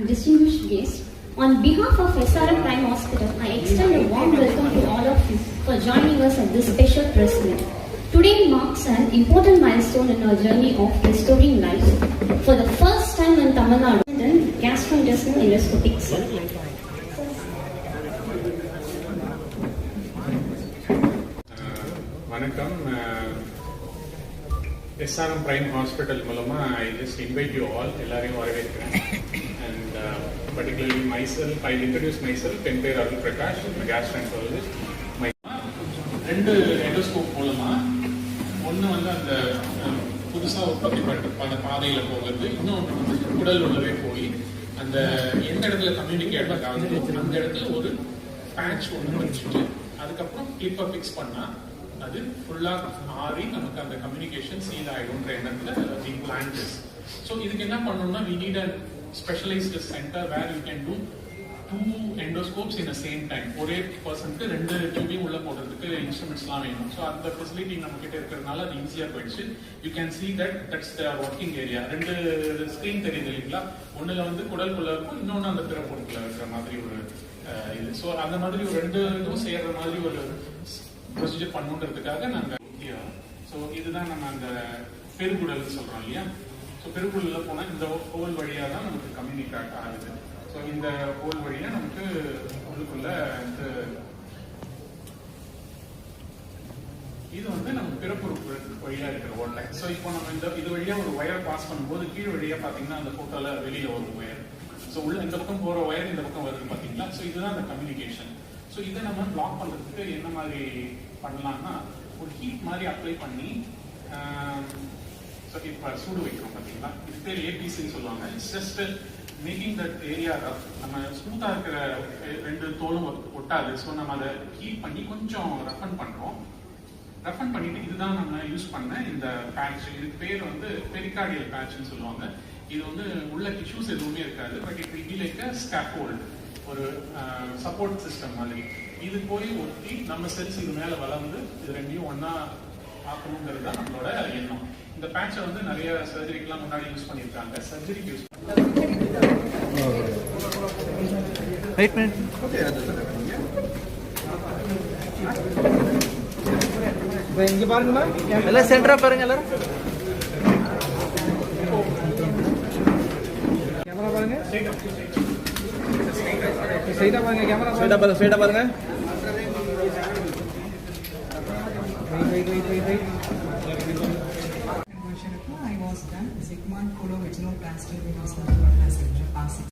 and distinguished guests, on behalf of SRM Prime Hospital, I extend a warm welcome to all of you for joining us at this special press meet. Today marks an important milestone in our journey of restoring life. For the first time in Tamil Nadu, gastrointestinal endoscopic surgery. வணக்கம் SRM prime hospital மூலமாக I just invite you all எல்லாரையும் வரவேற்கிறேன் and particularly myself I introduce myself என் பேர் Arul Prakash gastroenterologist my ரெண்டு endoscope மூலமா ஒன்று வந்து அந்த புதுசாக உற்பத்தி பண்ண பாதையில பாதையில் போகிறது இன்னொன்று வந்து உடல் உள்ளவே போய் அந்த எந்த இடத்துல கம்யூனிகேட் ஆகுது அந்த இடத்துல ஒரு பேட்ச் ஒன்று வச்சுட்டு அதுக்கப்புறம் கிளிப்பை ஃபிக்ஸ் பண்ணா அது ஃபுல்லாக மாறி நமக்கு அந்த கம்யூனிகேஷன் சீல் ஆகிடும்ன்ற எண்ணத்தில் வி பிளான் ஸோ இதுக்கு என்ன பண்ணணும்னா we need and specialised centre where you can do two endoscopes in a same time ஒரே பர்சனுக்கு ரெண்டு டியூபையும் உள்ள போடுறதுக்கு இன்ஸ்ட்ருமெண்ட்ஸ்லாம் வேணும். ஸோ அந்த ஃபெசிலிட்டி நம்ம கிட்ட இருக்கிறதுனால அது ஈஸியாக போயிடுச்சு. You can see that that's the working area ரெண்டு ஸ்க்ரீன் தெரியுது இல்லைங்களா? ஒண்ணுல வந்து குடல்குள்ள இருக்கும் இன்னொன்று அந்த பிறப்புறுக்குள்ள இருக்கிற மாதிரி ஒரு அஹ், இது. ஸோ அந்த மாதிரி ஒரு ரெண்டு இதுவும் சேர்ற மாதிரி ஒரு ப்ரொசீஜர் பண்ணுன்றதுக்காக நாங்கள் ஸோ இதுதான் நம்ம அந்த பெருங்குடல் சொல்றோம் இல்லையா? ஸோ திருக்குறளில் போனால் இந்த ஹோல் வழியாக தான் நமக்கு கம்யூனிகேட் ஆகுது. ஸோ இந்த ஹோல் வழியாக நமக்கு உள்ளுக்குள்ள இந்த இது வந்து நம்ம பிறப்புறுப்பு வழியா இருக்கிற ஓட்டை ஸோ இப்போ நம்ம இந்த இது வழியா ஒரு ஒயர் பாஸ் பண்ணும்போது கீழ் வழியா பார்த்தீங்கன்னா அந்த ஃபோட்டோவில் வெளியே ஒரு ஒயர் ஸோ உள்ள இந்த பக்கம் போகிற ஒயர் இந்த பக்கம் வருது பார்த்தீங்களா ஸோ இதுதான் அந்த கம்யூனிகேஷன் ஸோ இதை நம்ம பிளாக் பண்ணுறதுக்கு என்ன மாதிரி பண்ணலாம்னா ஒரு ஹீட் மாதிரி அப்ளை பண்ணி ஸோ இப்போ சூடு வைக்கிறோம் பார்த்தீங்களா இது பேர் ஏபிசின்னு சொல்லுவாங்க it's just making that area rough நம்ம ஸ்மூத்தா இருக்கிற ரெண்டு தோலும் ஒட்டாது. ஸோ நம்ம அதை ஹீட் பண்ணி கொஞ்சம் ரஃபன் பண்றோம். ரெஃபர் பண்ணிட்டு இதுதான் நம்ம யூஸ் பண்ண இந்த பேட்ச் இது பேர் வந்து பெரிகார்டியல் பேட்ச்னு சொல்லுவாங்க. இது வந்து உள்ள டிஷ்யூஸ் எதுவுமே இருக்காது. But it will like a scaffold ஒரு சப்போர்ட் சிஸ்டம் மாதிரி. இது போய் ஒட்டி நம்ம செல்ஸ் இது மேல வளர்ந்து இது ரெண்டையும் ஒன்னா ஆக்கணுங்கிறது தான் நம்மளோட எண்ணம். இந்த பேட்சை வந்து நிறைய சர்ஜரிக்கெல்லாம் முன்னாடி யூஸ் பண்ணியிருக்காங்க. சர்ஜரிக்கு யூஸ் இங்க பாருங்கம்மா எல்லாம் சென்டரா பாருங்க எல்லாரும். கேமரா பாருங்க. ஸ்ட்ரைட்டா பாருங்க கேமரா ஸ்ட்ரைட்டா பாருங்க ஸ்ட்ரைட்டா பாருங்க. wait, wait, wait, wait. Ah, I was done. Sigmund Kulo, which no plastic, because of.